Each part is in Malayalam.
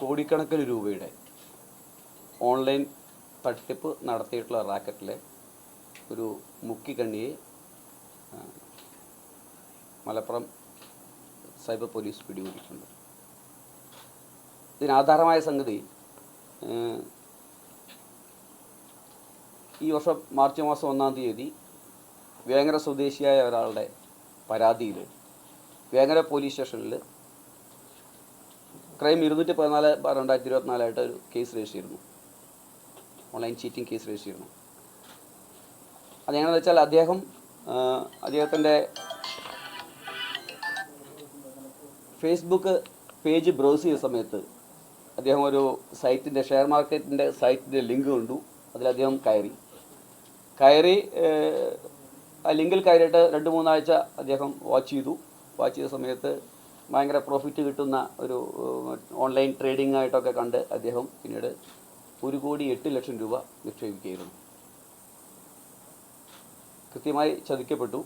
കോടിക്കണക്കിന് രൂപയുടെ ഓൺലൈൻ തട്ടിപ്പ് നടത്തിയിട്ടുള്ള റാക്കറ്റിലെ ഒരു മുക്കിക്കണ്ണിയെ മലപ്പുറം സൈബർ പോലീസ് പിടികൂടിയിട്ടുണ്ട്. ഇതിനാധാരമായ സംഗതി ഈ വർഷം മാർച്ച് മാസം ഒന്നാം തീയതി വേങ്ങര സ്വദേശിയായ ഒരാളുടെ പരാതിയിൽ വേങ്ങര പോലീസ് സ്റ്റേഷനിൽ ക്രൈം ഇരുന്നൂറ്റി പതിനാല് രണ്ടായിരത്തി ഇരുപത്തിനാലായിട്ട് ഒരു കേസ് രജിസ്റ്റർ ചെയ്തിരുന്നു. ഓൺലൈൻ ചീറ്റിംഗ് കേസ് രജിസ്റ്റർ ചെയ്തിരുന്നു. അതെങ്ങനെയാണെന്ന് വെച്ചാൽ അദ്ദേഹം അദ്ദേഹത്തിന്റെ ഫേസ്ബുക്ക് പേജ് ബ്രൗസ് ചെയ്ത സമയത്ത് അദ്ദേഹം ഒരു സൈറ്റിന്റെ ഷെയർ മാർക്കറ്റിന്റെ സൈറ്റിന്റെ ലിങ്ക് കണ്ടു. അതിൽ അദ്ദേഹം കയറി. കയറി ആ ലിങ്കിൽ കയറിയിട്ട് രണ്ട് മൂന്നാഴ്ച അദ്ദേഹം വാച്ച് ചെയ്തു. വാച്ച് ചെയ്ത സമയത്ത് ഭയങ്കര പ്രോഫിറ്റ് കിട്ടുന്ന ഒരു ഓൺലൈൻ ട്രേഡിംഗ് ആയിട്ടൊക്കെ കണ്ട് അദ്ദേഹം പിന്നീട് ഒരു കോടി എട്ട് ലക്ഷം രൂപ നിക്ഷേപിക്കുകയായിരുന്നു. കൃത്യമായി ചതിക്കപ്പെട്ടു.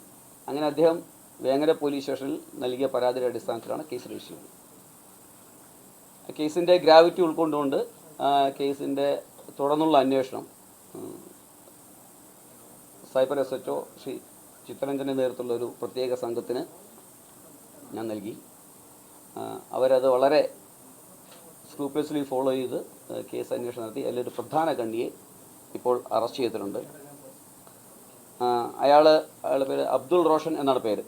അങ്ങനെ അദ്ദേഹം വേങ്ങര പോലീസ് സ്റ്റേഷനിൽ നൽകിയ പരാതിയുടെ അടിസ്ഥാനത്തിലാണ് കേസ് രജിസ്റ്റർ ചെയ്തത്. കേസിന്റെ ഗ്രാവിറ്റി ഉൾക്കൊണ്ടുകൊണ്ട് കേസിന്റെ തുടർന്നുള്ള അന്വേഷണം സൈബർ എസ് എച്ച് ശ്രീ ചിത്തരഞ്ജന്റെ നേതൃത്വമുള്ള ഒരു പ്രത്യേക സംഘത്തിന് ഞാൻ നൽകി. അവരത് വളരെ സ്ക്രൂപ്ലസ്ലി ഫോളോ ചെയ്ത് കേസ് അന്വേഷണം നടത്തി. അതിലൊരു പ്രധാന കണ്ണിയെ ഇപ്പോൾ അറസ്റ്റ് ചെയ്തിട്ടുണ്ട്. അയാൾ അയാളുടെ പേര് അബ്ദുൾ റോഷൻ എന്നാണ് പേര്.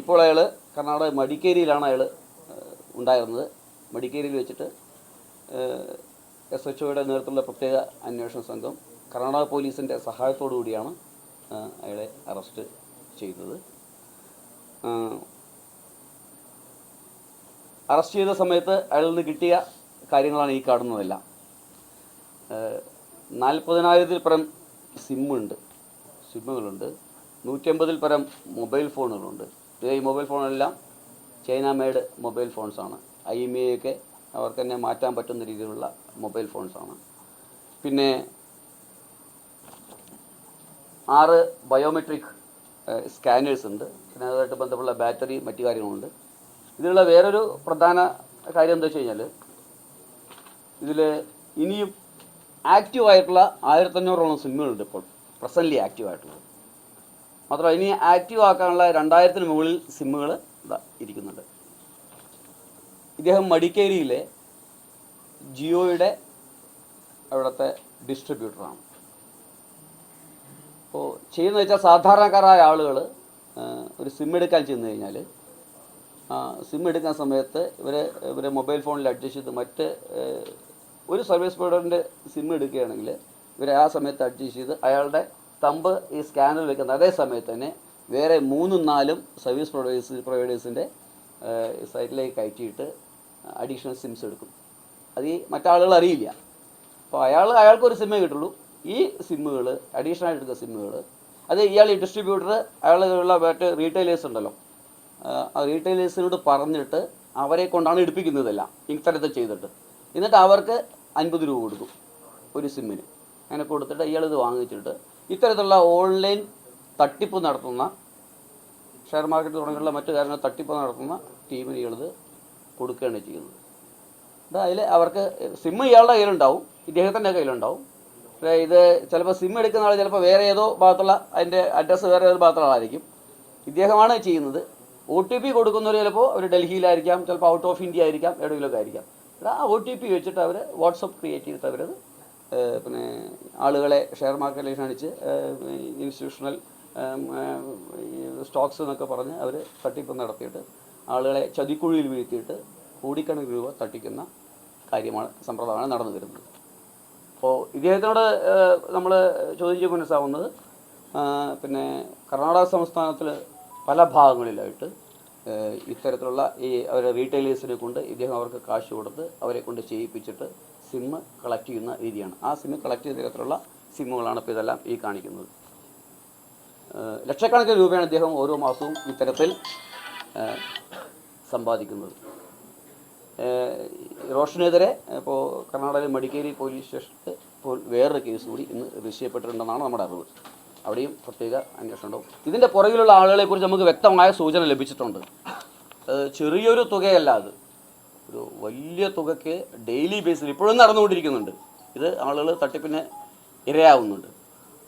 ഇപ്പോൾ അയാൾ കർണാടക മടിക്കേരിയിലാണ് അയാൾ ഉണ്ടായിരുന്നത്. മടിക്കേരിയിൽ വെച്ചിട്ട് എസ് എച്ച് ഒയുടെ നേതൃത്വത്തിലുള്ള പ്രത്യേക അന്വേഷണ സംഘം കർണാടക പോലീസിന്റെ സഹായത്തോടു കൂടിയാണ് അയാളെ അറസ്റ്റ് ചെയ്തത്. അറസ്റ്റ് ചെയ്ത സമയത്ത് അയാളിൽ നിന്ന് കിട്ടിയ കാര്യങ്ങളാണ് ഈ കാണുന്നതെല്ലാം. നാൽപ്പതിനായിരത്തിൽ പരം സിമ്മുണ്ട്. സിമ്മുകളുണ്ട്. നൂറ്റമ്പതിൽ പരം മൊബൈൽ ഫോണുകളുണ്ട്. ഈ മൊബൈൽ ഫോണെല്ലാം ചൈന മേഡ് മൊബൈൽ ഫോൺസാണ്. ഐ എം ഐ ഒക്കെ അവർക്ക് തന്നെ മാറ്റാൻ പറ്റുന്ന രീതിയിലുള്ള മൊബൈൽ ഫോൺസാണ്. പിന്നെ ആറ് ബയോമെട്രിക് സ്കാനേഴ്സ് ഉണ്ട് പിന്നെ അതുമായിട്ട് ബന്ധപ്പെട്ട ബാറ്ററി മറ്റു കാര്യങ്ങളുണ്ട്. ഇതിലുള്ള വേറൊരു പ്രധാന കാര്യം എന്താ വെച്ച് കഴിഞ്ഞാൽ ഇതിൽ ഇനിയും ആക്റ്റീവ് ആയിട്ടുള്ള ആയിരത്തഞ്ഞൂറോളം സിമ്മുകളുണ്ട് ഇപ്പോൾ പ്രസന്റ്ലി ആക്റ്റീവ് ആയിട്ടുള്ളത്. മാത്രമല്ല ഇനി ആക്റ്റീവ് ആക്കാനുള്ള രണ്ടായിരത്തിന് മുകളിൽ സിമ്മുകൾ ഇരിക്കുന്നുണ്ട്. ഇദ്ദേഹം മടിക്കേരിയിലെ ജിയോയുടെ അവിടുത്തെ ഡിസ്ട്രിബ്യൂട്ടറാണ് അപ്പോൾ ചെയ്യുന്നത് വെച്ചാൽ സാധാരണക്കാരായ ആളുകൾ ഒരു സിം എടുക്കാൻ ചെന്ന് കഴിഞ്ഞാൽ സിം എടുക്കുന്ന സമയത്ത് ഇവർ ഇവരെ മൊബൈൽ ഫോണിൽ അഡ്ജസ്റ്റ് ചെയ്ത് മറ്റ് ഒരു സർവീസ് പ്രൊവൈഡറിന്റെ സിം എടുക്കുകയാണെങ്കിൽ ഇവരെ ആ സമയത്ത് അഡ്ജസ്റ്റ് ചെയ്ത് അയാളുടെ തമ്പ് ഈ സ്കാനറിൽ വെക്കുന്ന അതേ സമയത്ത് തന്നെ വേറെ മൂന്നും നാലും സർവീസ് പ്രൊവൈഡേഴ്സ് പ്രൊവൈഡേഴ്സിന്റെ സൈറ്റിലേക്ക് കയറ്റിയിട്ട് അഡീഷണൽ സിംസ് എടുക്കും. അത് ഈ മറ്റാളുകൾ അറിയില്ല. അപ്പോൾ അയാൾ അയാൾക്കൊരു സിമ്മേ കിട്ടുള്ളൂ. ഈ സിമ്മുകൾ അഡീഷണൽ എടുക്കുന്ന സിമ്മുകൾ അത് ഇയാൾ ഈ ഡിസ്ട്രിബ്യൂട്ടർ അയാളുള്ള മറ്റ് റീറ്റെയിലേഴ്സ് ഉണ്ടല്ലോ. റീറ്റെയിലേഴ്സിനോട് പറഞ്ഞിട്ട് അവരെ കൊണ്ടാണ് എടുപ്പിക്കുന്നതെല്ലാം. ഇത്തരത്തിൽ ചെയ്തിട്ട്. എന്നിട്ട് അവർക്ക് അൻപത് രൂപ കൊടുക്കും ഒരു സിമ്മിന് അങ്ങനെ കൊടുത്തിട്ട് ഇയാൾ ഇത് വാങ്ങിച്ചിട്ട് ഇത്തരത്തിലുള്ള ഓൺലൈൻ തട്ടിപ്പ് നടത്തുന്ന ഷെയർ മാർക്കറ്റ് തുടങ്ങിയുള്ള മറ്റു കാര്യങ്ങൾ തട്ടിപ്പ് നടത്തുന്ന ടീമിന് ഇയാളിത് കൊടുക്കുകയാണ് ചെയ്യുന്നത്. അത് അതിൽ അവർക്ക് സിമ്മ് ഇയാളുടെ കയ്യിലുണ്ടാവും. ഇദ്ദേഹത്തിന്റെ കയ്യിലുണ്ടാവും. പക്ഷേ ഇത് ചിലപ്പോൾ സിം എടുക്കുന്ന ആൾ ചിലപ്പോൾ വേറെ ഏതോ ഭാഗത്തുള്ള അതിന്റെ അഡ്രസ്സ് വേറെ ഏതോ ഭാഗത്തുള്ള ആളായിരിക്കും. ഇദ്ദേഹമാണ് ചെയ്യുന്നത്. ഒ ടി പി കൊടുക്കുന്നവർ ചിലപ്പോൾ അവർ ഡൽഹിയിലായിരിക്കാം ചിലപ്പോൾ ഔട്ട് ഓഫ് ഇന്ത്യ ആയിരിക്കാം എവിടെയെങ്കിലുമൊക്കെ ആയിരിക്കാം. ആ ഒ ടി പി വെച്ചിട്ട് അവർ വാട്സപ്പ് ക്രിയേറ്റ് ചെയ്തിട്ട് അവരത് പിന്നെ ആളുകളെ ഷെയർ മാർക്കറ്റിലേക്ക് കാണിച്ച് ഇൻസ്റ്റിറ്റ്യൂഷണൽ സ്റ്റോക്സ് എന്നൊക്കെ പറഞ്ഞ് അവർ തട്ടിപ്പ് നടത്തിയിട്ട് ആളുകളെ ചതിക്കുഴിയിൽ വീഴ്ത്തിയിട്ട് കോടിക്കണക്കിന് രൂപ തട്ടിക്കുന്ന കാര്യമാണ് സമ്പ്രദായമാണ് നടന്നു വരുന്നത്. അപ്പോൾ ഇദ്ദേഹത്തിനോട് നമ്മൾ ചോദിച്ച് മനസ്സാവുന്നത് പിന്നെ കർണാടക സംസ്ഥാനത്തിൽ പല ഭാഗങ്ങളിലായിട്ട് ഇത്തരത്തിലുള്ള ഈ അവരെ റീറ്റെയിലേഴ്സിനെ കൊണ്ട് ഇദ്ദേഹം അവർക്ക് കാശ് കൊടുത്ത് അവരെ കൊണ്ട് ചെയ്യിപ്പിച്ചിട്ട് സിമ്മ് കളക്ട് ചെയ്യുന്ന രീതിയാണ്. ആ സിമ്മ് കളക്ട് ചെയ്ത തരത്തിലുള്ള സിമ്മുകളാണ് ഇപ്പോൾ ഇതെല്ലാം ഈ കാണിക്കുന്നത്. ലക്ഷക്കണക്കിന് രൂപയാണ് ഇദ്ദേഹം ഓരോ മാസവും ഇത്തരത്തിൽ സമ്പാദിക്കുന്നത്. റോഷനെതിരെ ഇപ്പോൾ കർണാടകയിലെ മടിക്കേരി പോലീസ് സ്റ്റേഷനിൽ ഇപ്പോൾ വേറൊരു കേസ് കൂടി ഇന്ന് രജിസ്റ്റർ ചെയ്യപ്പെട്ടിട്ടുണ്ടെന്നാണ് നമ്മുടെ അറിവ്. അവിടെയും പ്രത്യേക അന്വേഷണം ഉണ്ടാവും. ഇതിന്റെ പുറകിലുള്ള ആളുകളെക്കുറിച്ച് നമുക്ക് വ്യക്തമായ സൂചന ലഭിച്ചിട്ടുണ്ട്. ചെറിയൊരു തുകയല്ല അത്. ഒരു വലിയ തുകയ്ക്ക് ഡെയിലി ബേസിൽ ഇപ്പോഴും നടന്നുകൊണ്ടിരിക്കുന്നുണ്ട്. ഇത് ആളുകൾ തട്ടിപ്പിന് ഇരയാവുന്നുണ്ട്.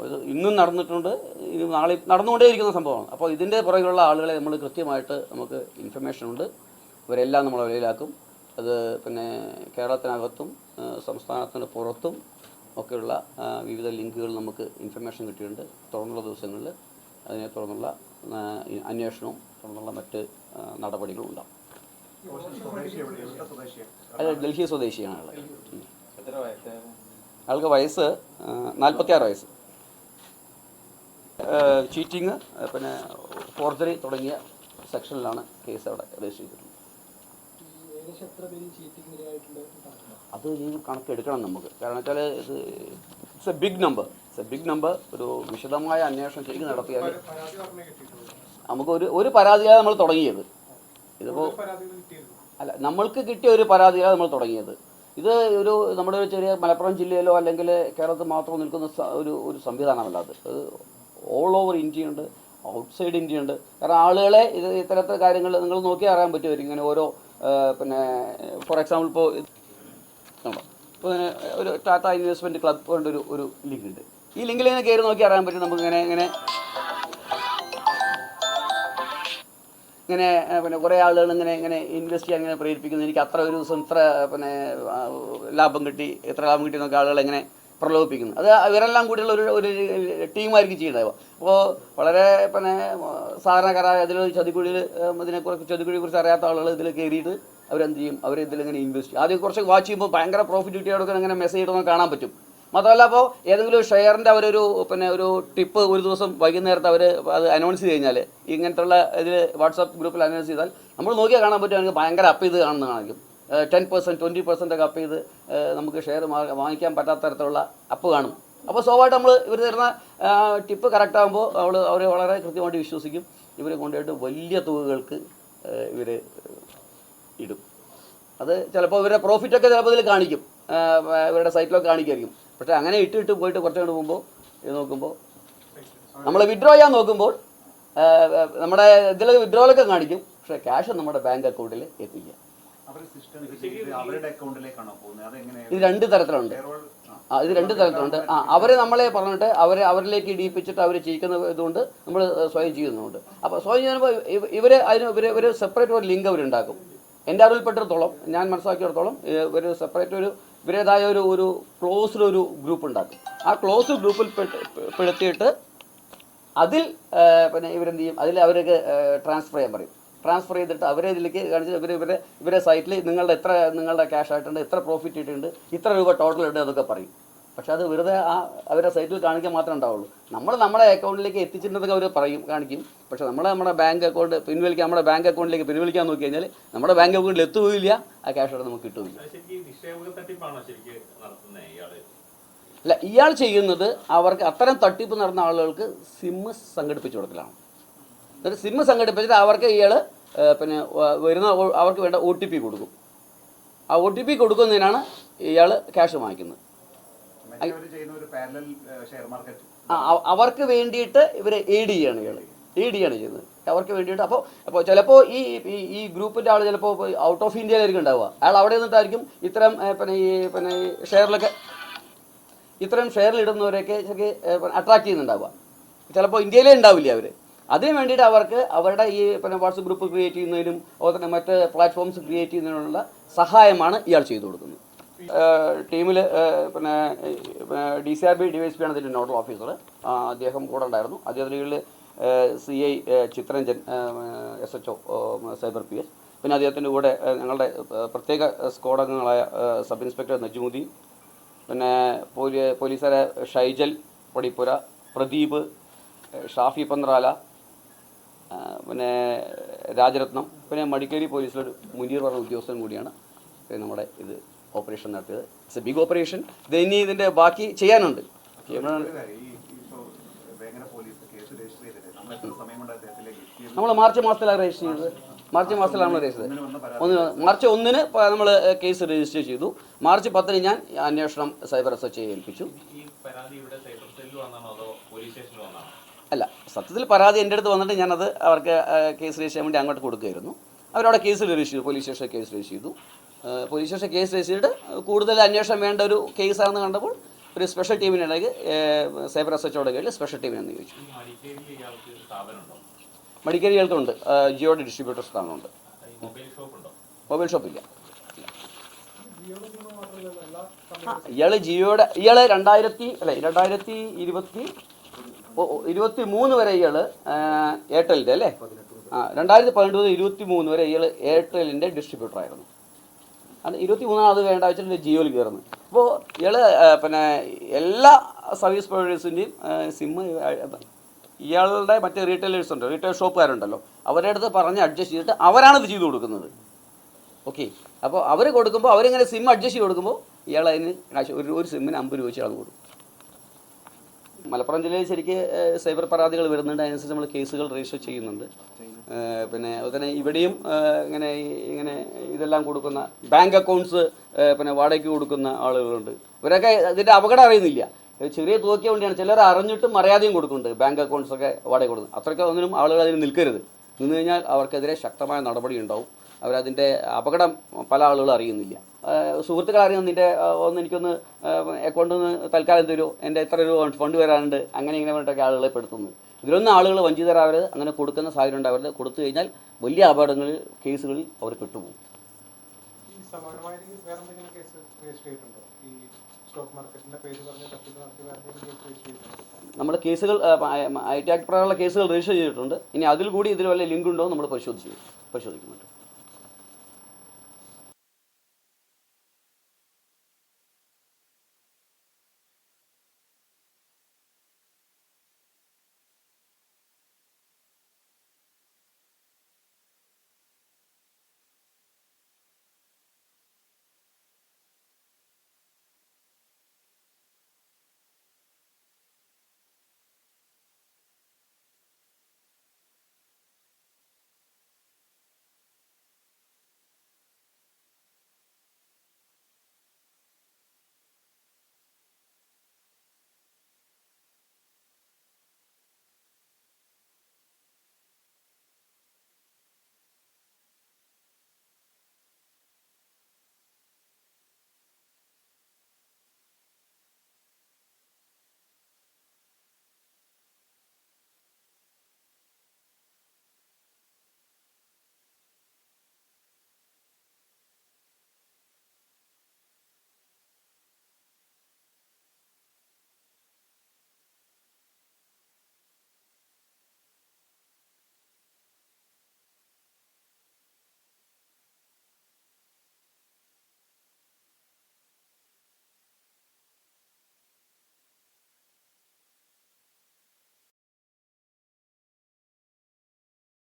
ഇത് ഇന്നും നടന്നിട്ടുണ്ട്. ഇനി നാളെ നടന്നുകൊണ്ടേ ഇരിക്കുന്ന സംഭവമാണ്. അപ്പോൾ ഇതിന്റെ പുറകിലുള്ള ആളുകളെ നമ്മൾ കൃത്യമായിട്ട് നമുക്ക് ഇൻഫർമേഷൻ ഉണ്ട്. ഇവരെല്ലാം നമ്മൾ വെളിയിലാക്കും അത് പിന്നെ കേരളത്തിനകത്തും സംസ്ഥാനത്തിന് പുറത്തും ഒക്കെയുള്ള വിവിധ ലിങ്കുകൾ നമുക്ക് ഇൻഫർമേഷൻ കിട്ടിയിട്ടുണ്ട്. തുടർന്നുള്ള ദിവസങ്ങളിൽ അതിനെ തുടർന്നുള്ള അന്വേഷണവും തുടർന്നുള്ള മറ്റ് നടപടികളും ഉണ്ടാവും. അത് ഡൽഹി സ്വദേശിയാണ് വയസ്സായിരുന്നു ആൾക്ക് വയസ്സ് നാൽപ്പത്തിയാറ് വയസ്സ്. ചീറ്റിങ് പിന്നെ ഫോർജറി തുടങ്ങിയ സെക്ഷനിലാണ് കേസ് അവിടെ രജിസ്റ്റർ ചെയ്തിട്ടുള്ളത് ഏകദേശം എത്ര പേര് ചീറ്റിംഗ് ഇരയായിട്ടുണ്ട് എന്ന് കണക്കുണ്ടോ? അത് ഈ കണക്കെടുക്കണം നമുക്ക്. കാരണം വെച്ചാൽ ഇത് it's a big number it's a big number ഒരു വിശദമായ അന്വേഷണം ശരിക്കും നടത്തിയാൽ നമുക്ക് ഒരു ഒരു പരാതിയാണ് നമ്മൾ തുടങ്ങിയത്. ഇതിപ്പോൾ അല്ല നമ്മൾക്ക് കിട്ടിയ ഒരു പരാതിയാണ് നമ്മൾ തുടങ്ങിയത്. ഇത് ഒരു നമ്മുടെ ഒരു ചെറിയ മലപ്പുറം ജില്ലയിലോ അല്ലെങ്കിൽ കേരളത്തിൽ മാത്രം നിൽക്കുന്ന ഒരു ഒരു സംവിധാനമല്ല അത്. അത് ഓൾ ഓവർ ഇന്ത്യയുണ്ട് ഔട്ട്സൈഡ് ഇന്ത്യയുണ്ട് കാരണം ആളുകളെ ഇത് ഇത്തരത്തിലെ കാര്യങ്ങൾ നിങ്ങൾ നോക്കി അറിയാൻ പറ്റുമായിരിക്കും. ഇങ്ങനെ ഓരോ പിന്നെ ഫോർ എക്സാമ്പിൾ ഇപ്പോൾ ഇപ്പോൾ ഇങ്ങനെ ഒരു ടാറ്റ ഇൻവെസ്റ്റ്മെന്റ് ക്ലബ് കൊണ്ട് ഒരു ഒരു ലിങ്ക് ഉണ്ട്. ഈ ലിങ്കിൽ ഇങ്ങനെ കയറി നോക്കി അറിയാൻ പറ്റും നമുക്ക് ഇങ്ങനെ ഇങ്ങനെ ഇങ്ങനെ പിന്നെ കുറേ ആളുകൾ ഇങ്ങനെ ഇങ്ങനെ ഇൻവെസ്റ്റ് ചെയ്യാൻ ഇങ്ങനെ പ്രേരിപ്പിക്കുന്നു. എനിക്ക് അത്ര ഒരു ദിവസം ഇത്ര പിന്നെ ലാഭം കിട്ടി എത്ര ലാഭം കിട്ടി എന്നൊക്കെ ആളുകൾ ഇങ്ങനെ പ്രലോഭിപ്പിക്കുന്നു. അത് ഇവരെല്ലാം കൂടിയുള്ള ഒരു ഒരു ടീമായിരിക്കും ചെയ്യേണ്ടത് അപ്പോൾ വളരെ പിന്നെ സാധാരണക്കാരായ അതിൽ ചതിക്കുഴിയിൽ ഇതിനെക്കുറിച്ച് ചതിക്കുഴിയെ കുറിച്ച് അറിയാത്ത ആളുകൾ ഇതിൽ കയറിയിട്ട് അവരെന്ത് ചെയ്യും? അവർ ഇതിലിങ്ങനെ ഇൻവെസ്റ്റ് ചെയ്യും. ആദ്യം കുറച്ച് വാച്ച് ചെയ്യുമ്പോൾ ഭയങ്കര പ്രോഫിറ്റ് കിട്ടിയവർക്ക് ഇങ്ങനെ മെസ്സേജ് ഇടുന്നത് കാണാൻ പറ്റും. മാത്രമല്ല അപ്പോൾ ഏതെങ്കിലും ഷെയറിന്റെ അവരൊരു പിന്നെ ഒരു ടിപ്പ് ഒരു ദിവസം വൈകുന്നേരത്ത് അവർ അത് അനൗൺസ് ചെയ്ത് കഴിഞ്ഞാൽ ഇങ്ങനത്തെ ഉള്ള ഇതിൽ വാട്സാപ്പ് ഗ്രൂപ്പിൽ അനൗൺസ് ചെയ്താൽ നമ്മൾ നോക്കിയാൽ കാണാൻ പറ്റും ഭയങ്കര അപ്പ് ഇത് കാണുന്ന കാണിക്കും ടെൻ പെർസെന്റ് ട്വന്റി പെർസെന്റ് ഒക്കെ അപ്പ് ചെയ്ത് നമുക്ക് ഷെയർ വാങ്ങിക്കാൻ പറ്റാത്ത തരത്തിലുള്ള അപ്പ് കാണും. അപ്പോൾ സ്വാഭാവികമായിട്ട് നമ്മൾ ഇവർ തരുന്ന ടിപ്പ് കറക്റ്റ് ആകുമ്പോൾ അവൾ അവർ വളരെ കൃത്യമായിട്ട് വിശ്വസിക്കും. ഇവരെ കൊണ്ടുപോയിട്ട് വലിയ തുകകൾക്ക് ഇവർ ഇടും. അത് ചിലപ്പോൾ ഇവരുടെ പ്രോഫിറ്റൊക്കെ ചിലപ്പോൾ ഇതിൽ കാണിക്കും. ഇവരുടെ സൈറ്റിലൊക്കെ കാണിക്കുമായിരിക്കും പക്ഷേ അങ്ങനെ ഇട്ട് ഇട്ട് പോയിട്ട് കുറച്ച് കൊണ്ട് പോകുമ്പോൾ ഇത് നോക്കുമ്പോൾ നമ്മൾ വിഡ്രോ ചെയ്യാൻ നോക്കുമ്പോൾ നമ്മുടെ ഇതിൽ വിഡ്രോയിലൊക്കെ കാണിക്കും. പക്ഷേ ക്യാഷ് നമ്മുടെ ബാങ്ക് അക്കൗണ്ടിൽ എത്തില്ല. ഇത് രണ്ട് തരത്തിലുണ്ട്. ആ. ഇത് രണ്ട് തരത്തിലുണ്ട്. ആ അവരെ നമ്മളെ പറഞ്ഞിട്ട് അവരെ അവരിലേക്ക് ഇടിയിപ്പിച്ചിട്ട് അവർ ചെയ്യിക്കുന്ന ഇതുകൊണ്ട് നമ്മൾ സ്വയം ചെയ്യുന്നുണ്ട്. അപ്പോൾ സ്വയം ചെയ്യുമ്പോൾ ഇവർ അതിന് ഇവർ ഒരു സെപ്പറേറ്റ് ഒരു ലിങ്ക് അവരുണ്ടാക്കും. എന്റെ അറിവിൽപ്പെട്ടിടത്തോളം ഞാൻ മനസ്സിലാക്കിയിടത്തോളം ഒരു സെപ്പറേറ്റ് ഒരു ഇവരേതായ ഒരു ഒരു ക്ലോസ്ഡ് ഒരു ഗ്രൂപ്പ് ഉണ്ടാക്കും. ആ ക്ലോസ് ഗ്രൂപ്പിൽ പെട്ട് പെടുത്തിയിട്ട് അതിൽ പിന്നെ ഇവരെന്ത് ചെയ്യും? അതിൽ അവർക്ക് ട്രാൻസ്ഫർ ചെയ്യാൻ പറയും. ട്രാൻസ്ഫർ ചെയ്തിട്ട് അവരെ ഇതിലേക്ക് കാണിച്ച് ഇവർ ഇവരെ ഇവരെ സൈറ്റിൽ നിങ്ങളുടെ എത്ര നിങ്ങളുടെ ക്യാഷ് ആയിട്ടുണ്ട് എത്ര പ്രോഫിറ്റ് ഇട്ടിട്ടുണ്ട് ഇത്ര രൂപ ടോട്ടൽ ഉണ്ട് അതൊക്കെ പറയും. പക്ഷെ അത് വെറുതെ ആ അവരെ സൈറ്റിൽ കാണിക്കാൻ മാത്രമേ ഉണ്ടാവുള്ളൂ. നമ്മൾ നമ്മുടെ അക്കൗണ്ടിലേക്ക് എത്തിച്ചിട്ടുണ്ടെന്നൊക്കെ അവർ പറയും കാണിക്കും. പക്ഷെ നമ്മളെ നമ്മുടെ ബാങ്ക് അക്കൗണ്ട് പിൻവലിക്കാൻ നമ്മുടെ ബാങ്ക് അക്കൗണ്ടിലേക്ക് പിൻവലിക്കാൻ നോക്കി കഴിഞ്ഞാൽ നമ്മുടെ ബാങ്ക് അക്കൗണ്ടിൽ എത്തുകയില്ല ആ ക്യാഷ് അവിടെ നമുക്ക് കിട്ടുകയില്ല. അല്ല ഇയാൾ ചെയ്യുന്നത് അവർക്ക് അത്തരം തട്ടിപ്പ് നടന്ന ആളുകൾക്ക് സിമ്മ് സംഘടിപ്പിച്ചു കൊടുക്കലാണ്. എന്നിട്ട് സിമ്മ് സംഘടിപ്പിച്ചിട്ട് അവർക്ക് ഇയാൾ പിന്നെ വരുന്ന അവർക്ക് വേണ്ട ഒ ടി പി കൊടുക്കും. ആ ഒ ടി പി കൊടുക്കുന്നതിനാണ് ഇയാൾ ക്യാഷ് വാങ്ങിക്കുന്നത്. ആ അവർക്ക് വേണ്ടിയിട്ട് ഇവർ എയ്ഡ് ചെയ്യാണ് ഇയാൾ. എയ്ഡ് ചെയ്യാണ് ചെയ്യുന്നത്. അവർക്ക് വേണ്ടിയിട്ട് അപ്പോൾ അപ്പോൾ ചിലപ്പോൾ ഈ ഈ- ഗ്രൂപ്പിന്റെ ആൾ ചിലപ്പോൾ ഔട്ട് ഓഫ് ഇന്ത്യയിലായിരിക്കും ഉണ്ടാവുക. അയാൾ അവിടെ നിന്നിട്ടായിരിക്കും ഇത്തരം പിന്നെ ഈ പിന്നെ ഈ ഷെയറിലൊക്കെ ഇത്തരം ശരിക്കും അട്രാക്ട് ചെയ്യുന്നുണ്ടാവുക. ചിലപ്പോൾ ഇന്ത്യയിലേ ഉണ്ടാവില്ല അവർ അതിന് വേണ്ടിയിട്ട് അവർക്ക് അവരുടെ ഈ പിന്നെ വാട്സപ്പ് ഗ്രൂപ്പ് ക്രിയേറ്റ് ചെയ്യുന്നതിനും അതുപോലെ തന്നെ മറ്റ് പ്ലാറ്റ്ഫോംസ് ക്രിയേറ്റ് ചെയ്യുന്നതിനുള്ള സഹായമാണ് ഇയാൾ ചെയ്തു കൊടുക്കുന്നത്. ടീമിൽ പിന്നെ D C R B D Y S P ആണ് ഇതിന്റെ നോഡൽ ഓഫീസർ അദ്ദേഹം കൂടെ ഉണ്ടായിരുന്നു. അദ്ദേഹത്തിന്റെ കീഴിൽ C I Chitranjan S H O cyber P S. പിന്നെ അദ്ദേഹത്തിന്റെ കൂടെ ഞങ്ങളുടെ പ്രത്യേക സ്ക്വാഡ് അംഗങ്ങളായ സബ് ഇൻസ്പെക്ടർ നജ്മുദ്ദീൻ പിന്നെ പോലീ പോലീസുകാരെ ഷൈജൽ പടിപ്പുര പ്രദീപ് ഷാഫി പന്ത്രാല പിന്നെ രാജരത്നം പിന്നെ മടിക്കേരി പോലീസിലൊരു മുനീർ പറഞ്ഞ ഉദ്യോഗസ്ഥൻ കൂടിയാണ് നമ്മുടെ ഇത് ഓപ്പറേഷൻ നടത്തിയത്. ഇറ്റ്സ് എ ബിഗ് ഓപ്പറേഷൻ ഇത് ഇനി ഇതിന്റെ ബാക്കി ചെയ്യാനുണ്ട്. നമ്മൾ മാർച്ച് മാസത്തിലാണ് രജിസ്റ്റർ ചെയ്തത്. മാർച്ച് മാസത്തിലാണ് നമ്മൾ രജിസ്റ്റർ ചെയ്തത്. ഒന്ന് മാർച്ച് ഒന്നിന് നമ്മൾ കേസ് രജിസ്റ്റർ ചെയ്തു. മാർച്ച് പത്തിന് ഞാൻ അന്വേഷണം സൈബർ എസ് എച്ച് ഏൽപ്പിച്ചു അല്ല സത്യത്തിൽ പരാതി എന്റെ അടുത്ത് വന്നിട്ട് ഞാനത് അവർക്ക് കേസ് രജിസ്റ്റർ ചെയ്യാൻ വേണ്ടി അങ്ങോട്ട് കൊടുക്കുകയായിരുന്നു. അവരവിടെ കേസ് രജിസ്റ്റർ ചെയ്തു പോലീസ് സ്റ്റേഷൻ കേസ് രജിസ്റ്റർ ചെയ്തു. പോലീസ് സ്റ്റേഷൻ കേസ് രജിസ്റ്റർ ചെയ്തിട്ട് കൂടുതൽ അന്വേഷണം വേണ്ട ഒരു കേസാണെന്ന് കണ്ടപ്പോൾ ഒരു സ്പെഷ്യൽ ടീമിനിടയ്ക്ക് സൈബർ റിസർച്ചോട് കീഴിൽ സ്പെഷ്യൽ ടീമിനെ ചോദിച്ചു ഈ മടിക്കേരിയിൽ ഇയാൾക്ക് ഒരു സ്ഥാപനമുണ്ടോ? മടിക്കേരികൾക്കുണ്ട് ഏഹ് ജിയോയുടെ ഡിസ്ട്രിബ്യൂട്ടർ സ്ഥാനമുണ്ട് മൊബൈൽ ഷോപ്പ് ഉണ്ടോ മൊബൈൽ ഷോപ്പില്ല. ഇയാൾ ജിയോയുടെ ഇയാൾ രണ്ടായിരത്തി അല്ലെ രണ്ടായിരത്തി ഇരുപത്തി ഇരുപത്തി മൂന്ന് വരെ ഇയാൾ എയർടെലിന്റെ അല്ലേ? ആ രണ്ടായിരത്തി പതിനെട്ട് മുതൽ ഇരുപത്തി മൂന്ന് വരെ ഇയാൾ എയർടെലിന്റെ ഡിസ്ട്രിബ്യൂട്ടർ ആയിരുന്നു. അത് ഇരുപത്തി മൂന്നാം അത് വേണ്ട വെച്ചിട്ട് ജിയോയിൽ കയറുന്നു. അപ്പോൾ ഇയാൾ പിന്നെ എല്ലാ സർവീസ് പ്രൊവൈഡേഴ്സിന്റെയും സിമ്മ് ഇയാളുടെ മറ്റേ റീറ്റെയിലേഴ്സ് ഉണ്ട് റീറ്റെയിൽ ഷോപ്പുകാരുണ്ടല്ലോ അവരുടെ അടുത്ത് പറഞ്ഞ് അഡ്ജസ്റ്റ് ചെയ്തിട്ട് അവരാണ് ഇത് ചെയ്തു കൊടുക്കുന്നത്. ഓക്കെ അപ്പോൾ അവർ കൊടുക്കുമ്പോൾ അവരിങ്ങനെ സിം അഡ്ജസ്റ്റ് ചെയ്ത് കൊടുക്കുമ്പോൾ ഇയാൾ അതിന് കാശ് ഒരു ഒരു സിമ്മിന് അമ്പത് രൂപ വെച്ച് ഇയാൾ കൊടുക്കും. മലപ്പുറം ജില്ലയിൽ ശരിക്ക് സൈബർ പരാതികൾ വരുന്നുണ്ട്. അതിനനുസരിച്ച് നമ്മൾ കേസുകൾ രജിസ്റ്റർ ചെയ്യുന്നുണ്ട്. പിന്നെ അതുപോലെ തന്നെ ഇവിടെയും ഇങ്ങനെ ഇങ്ങനെ ഇതെല്ലാം കൊടുക്കുന്ന ബാങ്ക് അക്കൗണ്ട്സ് പിന്നെ വാടകയ്ക്ക് കൊടുക്കുന്ന ആളുകളുണ്ട്. ഇവരൊക്കെ ഇതിന്റെ അപകടം അറിയുന്നില്ല. ചെറിയ തുകയ്ക്ക് വേണ്ടിയാണ്. ചിലർ അറിഞ്ഞിട്ടും മറിയാതെയും കൊടുക്കുന്നുണ്ട്. ബാങ്ക് അക്കൗണ്ട്സ് ഒക്കെ വാടക കൊടുക്കുന്നത് അത്രയ്ക്ക് ഒന്നിനും ആളുകൾ അതിന് നിൽക്കരുത്. നിന്ന് കഴിഞ്ഞാൽ അവർക്കെതിരെ ശക്തമായ നടപടി ഉണ്ടാവും. അവരതിന്റെ അപകടം പല ആളുകളും അറിയുന്നില്ല. സുഹൃത്തുക്കൾ അറിയുന്നു നിന്റെ ഒന്ന് എനിക്കൊന്ന് അക്കൗണ്ടിൽ നിന്ന് തൽക്കാലം തരുമോ എന്റെ എത്ര രൂപ ഫണ്ട് വരാറുണ്ട് അങ്ങനെ ഇങ്ങനെ പറഞ്ഞിട്ടൊക്കെ ആളുകളെ പെടുത്തുന്നത് ഇതിലൊന്നും ആളുകൾ വഞ്ചിതരാവരുത്. അങ്ങനെ കൊടുക്കുന്ന സാഹചര്യം ഉണ്ടാവരുത്. കൊടുത്തു കഴിഞ്ഞാൽ വലിയ അപകടങ്ങളിൽ കേസുകളിൽ അവർ പെട്ടുപോകും. നമ്മൾ കേസുകൾ ഐ ടി ആക്ട് പ്രകാരമുള്ള കേസുകൾ രജിസ്റ്റർ ചെയ്തിട്ടുണ്ട്. ഇനി അതിൽ കൂടി ഇതിൽ വല്ല ലിങ്ക് ഉണ്ടോ നമ്മൾ പരിശോധിച്ചു പരിശോധിക്കുന്നുണ്ട്.